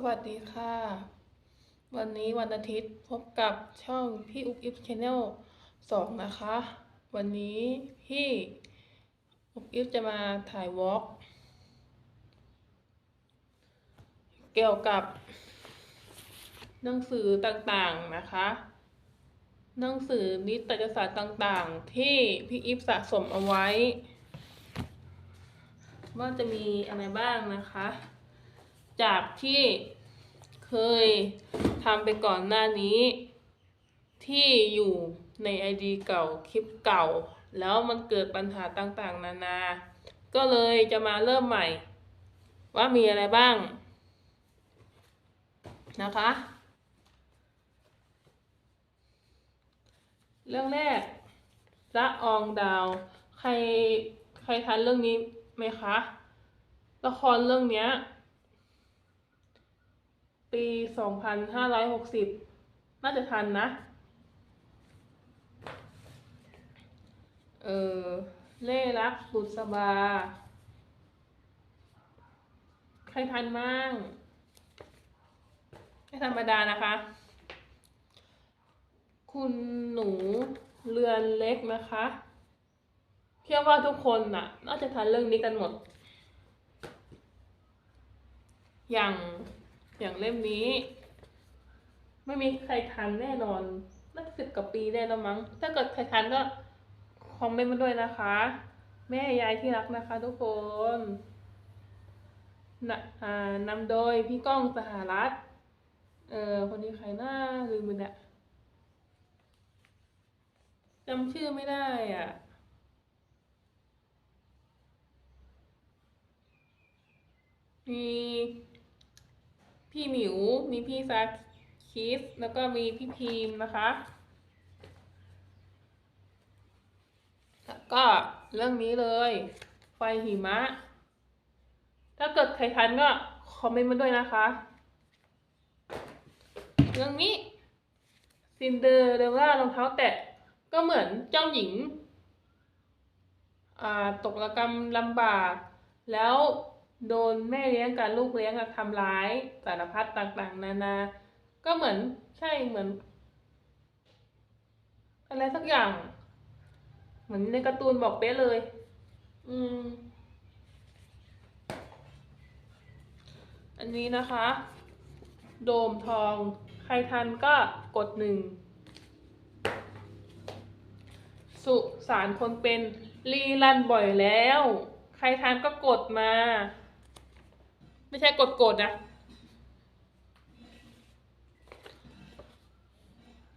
สวัสดีค่ะ วันนี้วันอาทิตย์พบกับช่องพี่อุ๊บอิ๊บชาแนลสองนะคะ วันนี้พี่อุ๊บอิ๊บจะมาถ่ายวอล์กเกี่ยวกับ หนังสือต่างๆนะคะ หนังสือนิตยสารต่างๆ ที่พี่อิ๊บสะสมเอาไว้ ว่าจะมีอะไรบ้างนะคะ จากที่เคยทำไปก่อนหน้านี้ ที่อยู่ใน ID เก่าคลิปเก่า แล้วมันเกิดปัญหาต่างๆ นานา ก็เลยจะมาเริ่มใหม่ ว่ามีอะไรบ้าง นะคะ เรื่องแรกละอองดาว ใครใครทันเรื่องนี้ไหมคะ ละครเรื่องเนี้ย ปีสองพันห้าร้อยหกสิบน่าจะทันนะ เออเล่รักบุษบา ใครทันมั่งไม่ธรรมดานะคะ คุณหนูเรือนเล็กนะคะเชื่อว่าทุกคนน่ะ น่าจะทันเรื่องนี้กันหมด อย่าง อย่างเล่มนี้ ไม่มีใครทันแน่นอนน่าสิบกว่าปีได้แล้วมั้ง ถ้าเกิดใครทันก็คอมเมนต์มาด้วยนะคะ แม่ยายที่รักนะคะทุกคนนะอ่านำโดยพี่ก้องสหรัฐ เออคนนี้ใครหน้าลืมไปเนี่ยจำชื่อไม่ได้อะ มี พี่หมิว มีพี่ซาคิส แล้วก็มีพี่พีมนะคะ ก็เรื่องนี้เลย ไฟหิมะ ถ้าเกิดใครทันก็คอมเมนต์มาด้วยนะคะ เรื่องนี้ซินเดอเรลล่ารองเท้าแตะก็เหมือนเจ้าหญิง ตกระกรรมลำบากแล้ว โดนแม่เลี้ยงกับลูกเลี้ยงทำร้ายสารพัดต่างๆ นานา ก็เหมือนใช่เหมือน อะไรสักอย่าง เหมือนในการ์ตูนบอกเป๊ะเลย อืม อันนี้นะคะ โดมทอง ใครทันก็กดหนึ่ง สุสารคนเป็นรีรันบ่อยแล้ว ใครทันก็กดมา ไม่ใช่กดกดนะ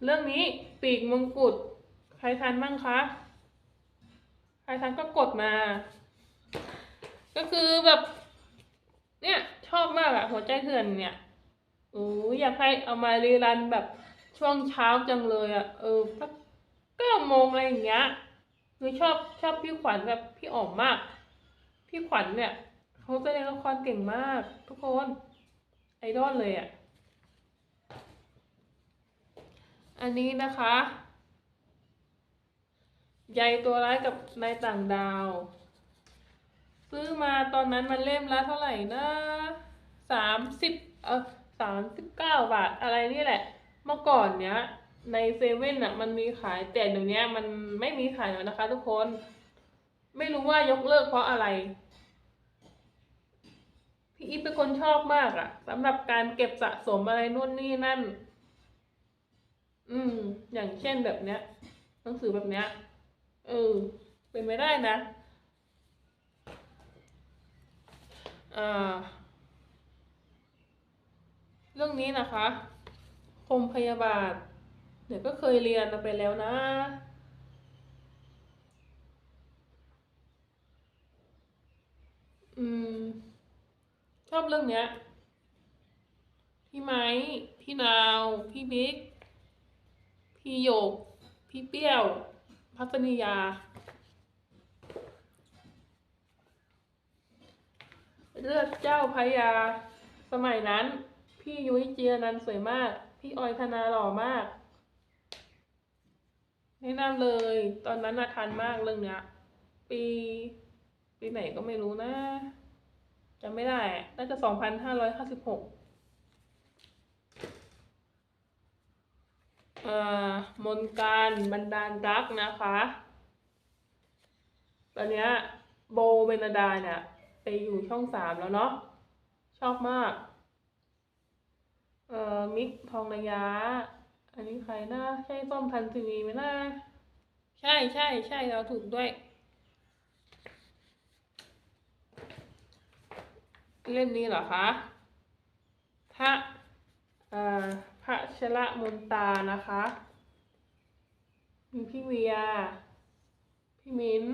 เรื่องนี้ปีกมงกุฎใครทันบ้างคะ ใครทันก็กดมา ก็คือแบบ เนี่ย ชอบมากอะหัวใจเถื่อนเนี่ยโอ้ยอยากให้เอามารีรันแบบช่วงเช้าจังเลยอะเออสักเก้าโมงอะไรอย่างเงี้ยคือชอบชอบพี่ขวัญแบบพี่อ๋อมมาก พี่ขวัญเนี่ย เขาแสดงละครเก่งมาก ทุกคน ไอดอลเลยอะอันนี้นะคะยายตัวร้ายกับนายต่างดาว ซื้อมาตอนนั้นมันเล่มละเท่าไหร่นะสามสิบเออสามสิบเก้าบาทอะไรนี่แหละ เมื่อก่อนเนี้ย ในเซเว่นอะ มันมีขายแต่เดี๋ยวนี้มันไม่มีขายแล้วนะคะ ทุกคน ไม่รู้ว่ายกเลิกเพราะอะไร พี่อีฟเป็นคนชอบมากอะสำหรับการเก็บสะสมอะไรนู่นนี่นั่น อืม อย่างเช่นแบบเนี้ยหนังสือแบบเนี้ย เออ เป็นไม่ได้นะอ่าเรื่องนี้นะคะคมพยาบาทเดี๋ยวก็เคยเรียนไปแล้วนะ อืม อบเรื่องเนี้ย พี่ไม้ พี่นาว พี่บิ๊ก พี่โยก พี่เปี้ยว พัฒนิยา เลือดเจ้าพยา สมัยนั้น พี่ยุ้ยเจียนันสวยมาก พี่ออยธนาหล่อมากแนะนำเลย ตอนนั้นน่ะทันมากเรื่องเนี้ย ปี ปีไหนก็ไม่รู้นะ จำไม่ได้ น่าจะสองพันห้าร้อยห้าสิบหกเอ่อมนการบันดาลรักนะคะ ตอนนี้โบเบนดาเนี่ยไปอยู่ช่องสามแล้วเนาะ ชอบมาก เอ่อ มิกทองระยะ อันนี้ใครนะ ใช่ส้มทันซีวีไหมนะ ใช่ใช่ใช่เราถูกด้วย เล่มนี้เหรอคะพระพระชละมนตานะคะ มีพี่เวีย พี่มิ้น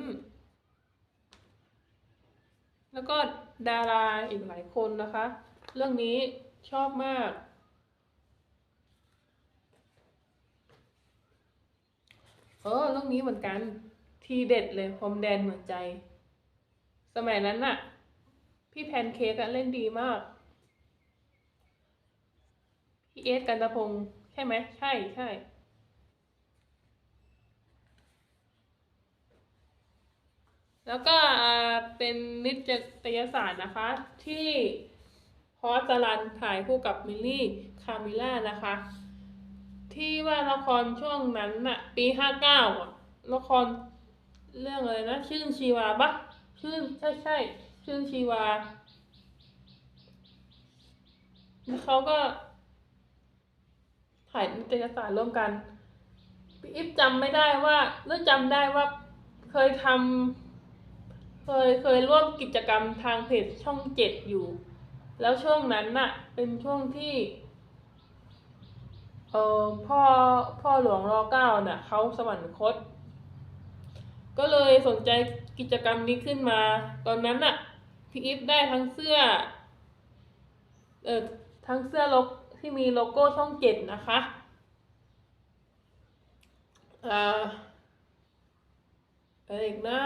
แล้วก็ดาราอีกหลายคนนะคะ เรื่องนี้ชอบมาก เออเรื่องนี้เหมือนกัน ทีเด็ดเลยพรมแดนหมือนใจ สมัยนั้นน่ะ พี่แพนเค้กอะเล่นดีมาก พี่เอสกันตะพงษ์ใช่ไหม ใช่ใช่ แล้วก็เป็นนิตยสารนะคะ ที่พอสจรันถ่ายคู่กับมิลลี่คามิล่านะคะ ที่ว่าละครช่วงนั้นน่ะ ปีห้าเก้าละครเรื่องอะไรนะ ชื่นชีวาปะชื่นใช่ใช่ชื่ ชื่นชีวา แล้วเขาก็ ถ่ายนิตยสารร่วมกันพี่อิฟจำไม่ได้ว่าเรื่องจำได้ว่าเคยทำเคยเคยร่วมกิจกรรมทางเพจช่องเจ็ดอยู่ แล้วช่วงนั้นน่ะ เป็นช่วงที่เออพ่อพ่อหลวงรอเก้าน่ะเขาสวรรคต ก็เลยสนใจกิจกรรมนี้ขึ้นมา ตอนนั้นน่ะ พี่อิฟได้ทั้งเสื้อ เออทั้งเสื้อโลกที่มีโลโก้ช่องเจ็ดนะคะอ่าอะไรอีกนะ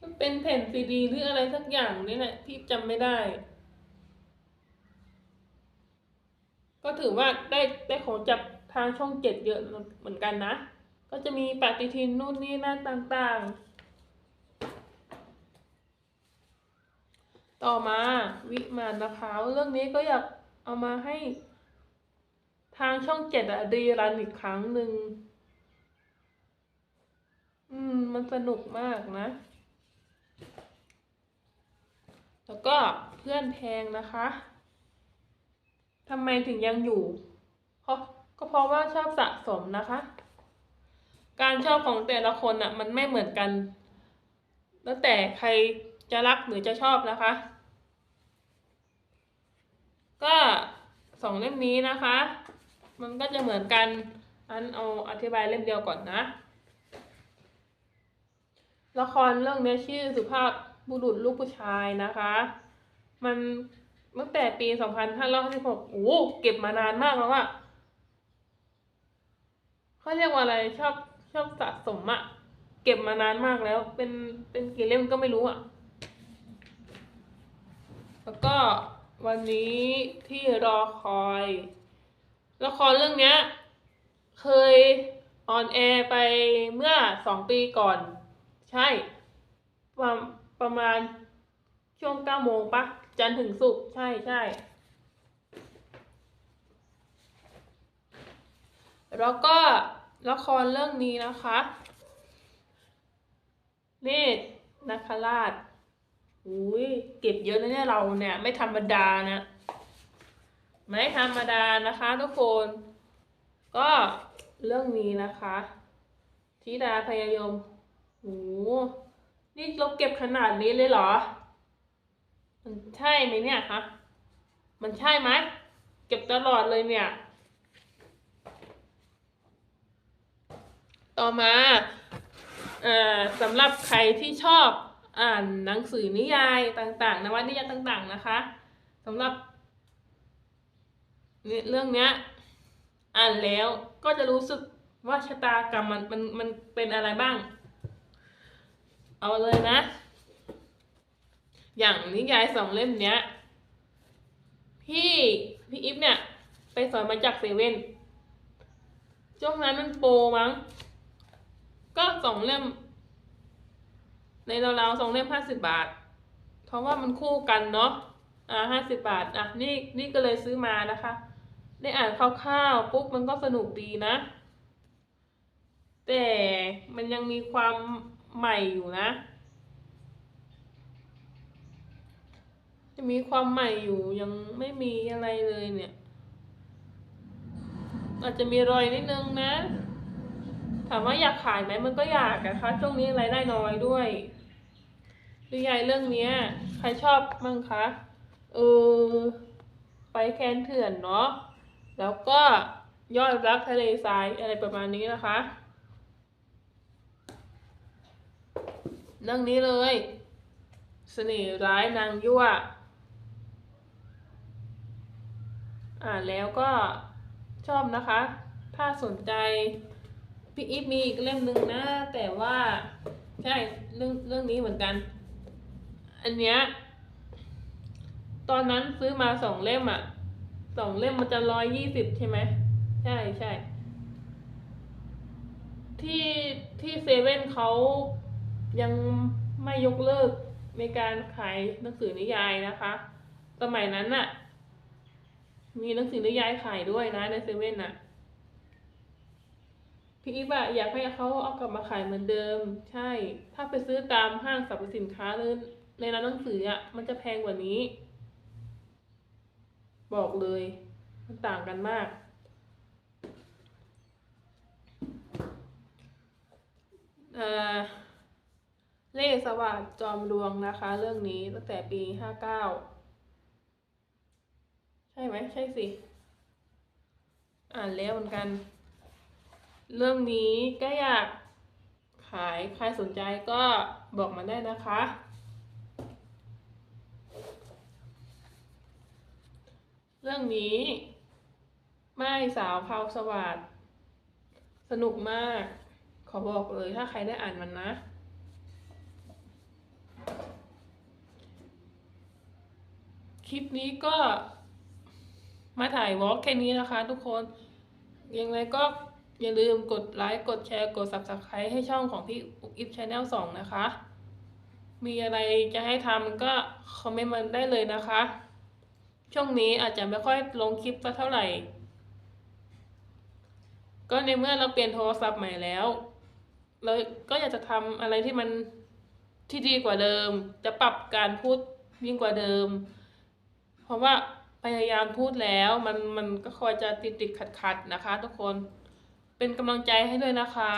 มันเป็นแผ่นซีดีหรืออะไรสักอย่างนี่แหละพี่จำไม่ได้ ก็ถือว่าได้ได้ของจับทางช่องเจ็ดเยอะเหมือนกันนะ ก็จะมีปฏิทินนู่นนี่นั่นต่างๆ ต่อมาวิมานมะพร้าวเรื่องนี้ก็อยากเอามาให้ ทางช่องเจ็ดอะดีรันอีกครั้งหนึ่งอืม มันสนุกมากนะ แล้วก็เพื่อนแพงนะคะทำไมถึงยังอยู่ เพราะก็เพราะว่าชอบสะสมนะคะ การชอบของแต่ละคนอะ มันไม่เหมือนกัน แล้วแต่ใครจะรักหรือจะชอบนะคะ ก็สองเล่มนี้นะคะ มันก็จะเหมือนกัน อันเอาอธิบายเล่มเดียวก่อนนะ ละครเรื่องนี้ชื่อสุภาพบุรุษลูกผู้ชายนะคะ มันตั้งแต่ปี 2556โอ้โหเก็บมานานมากแล้วอะเขาเรียกว่าอะไรชอบ ชอบสะสมอะเก็บมานานมากแล้ว เป็นเป็นกี่เล่มก็ไม่รู้อะแล้วก็วันนี้ที่รอคอยละครเรื่องเนี้ย เคยออนแอร์ไปเมื่อสองปีก่อน ใช่ประประมาณช่วงเก้าโมงปะจันถึงศุกใช่ใช่แล้วก็ ละครเรื่องนี้นะคะเนตรนาคราชอุ้ยเก็บเยอะนะเนี่ยเราเนี่ย ไม่ธรรมดานะ ไม่ธรรมดานะคะทุกคน ก็เรื่องนี้นะคะธิดาพยายมโอ้นี่เราเก็บขนาดนี้เลยเหรอ มันใช่ไหมเนี่ยคะ มันใช่ไหม เก็บตลอดเลยเนี่ย ต่อมาเอ่อสำหรับใครที่ชอบอ่านหนังสือนิยายต่างๆนวนิยายต่างๆนะคะสำหรับเนี่ยเรื่องเนี้ยอ่านแล้วก็จะรู้สึกว่าชะตากรรมมันมันมันเป็นอะไรบ้าง เอาเลยนะ อย่างนิยายสองเล่มเนี้ยพี่พี่อิฟเนี่ย ไปสอนมาจากเซเว่นช่วงนั้นมันโปรมั้ง ก็สองเล่ม ในราวๆสองเล่มห้าสิบบาท เพราะว่ามันคู่กันเนาะอ่าห้าสิบบาทอะนี่นี่ก็เลยซื้อมานะคะ ได้อ่านคร่าวๆปุ๊บมันก็สนุกดีนะ แต่มันยังมีความใหม่อยู่นะจะมีความใหม่อยู่ยังไม่มีอะไรเลยเนี่ย อาจจะมีรอยนิดนึงนะ ถามว่าอยากขายไหมมันก็อยากอะคะช่วงนี้รายได้น้อยด้วยนิยายเรื่องเนี้ย ใครชอบมั้งคะเออไปแคนเถื่อนเนาะแล้วก็ยอดรักทะเลทรายอะไรประมาณนี้นะคะ เรื่องนี้เลยเสน่ห์ร้ายนางยั่วอ่านแล้วก็ชอบนะคะ ถ้าสนใจ พี่อีฟมีอีกเล่มหนึ่งนะ แต่ว่าใช่เรื่องเรื่องนี้เหมือนกัน อันเนี้ยตอนนั้นซื้อมาสองเล่มอะสองเล่มมันจะร้อยยี่สิบใช่ไหมใช่ใช่ที่ที่เซเว่นเขายังไม่ยกเลิกในการขายหนังสือนิยายนะคะ สมัยนั้นน่ะ มีหนังสือนิยายขายด้วยนะในเซเว่นน่ะ พี่อีฟอะอยากให้เขาเอากลับมาขายเหมือนเดิม ใช่ ถ้าไปซื้อตามห้างสรรพสินค้าหรือในร้านหนังสืออะมันจะแพงกว่านี้ บอกเลย มันต่างกันมากเอ่อเลขสวัสดจอมดวงนะคะ เรื่องนี้ตั้งแต่ปีห้าเก้าใช่ไหมใช่สิ อ่านแล้วเหมือนกัน เรื่องนี้ก็อยากขายใครสนใจก็บอกมาได้นะคะ เรื่องนี้ไม่สาวพราวสวัสดสนุกมาก ขอบอกเลยถ้าใครได้อ่านมันนะ คลิปนี้ก็มาถ่ายวอล์กแค่นี้นะคะทุกคน ยังไงก็ อย่าลืมกดไลค์กดแชร์กด subscribe ให้ช่องของพี่อุกอิฟชาแนลสองนะคะ มีอะไรจะให้ทำก็คอมเมนต์มาได้เลยนะคะ ช่วงนี้อาจจะไม่ค่อยลงคลิปสักเท่าไหร่ ก็ในเมื่อเราเปลี่ยนโทรศัพท์ใหม่แล้วเราก็อยากจะทำอะไรที่มันที่ดีกว่าเดิม จะปรับการพูดยิ่งกว่าเดิม เพราะว่าพยายามพูดแล้วมันมันก็คอยจะติดติดขัดขัดนะคะ ทุกคน เป็นกำลังใจให้ด้วยนะคะ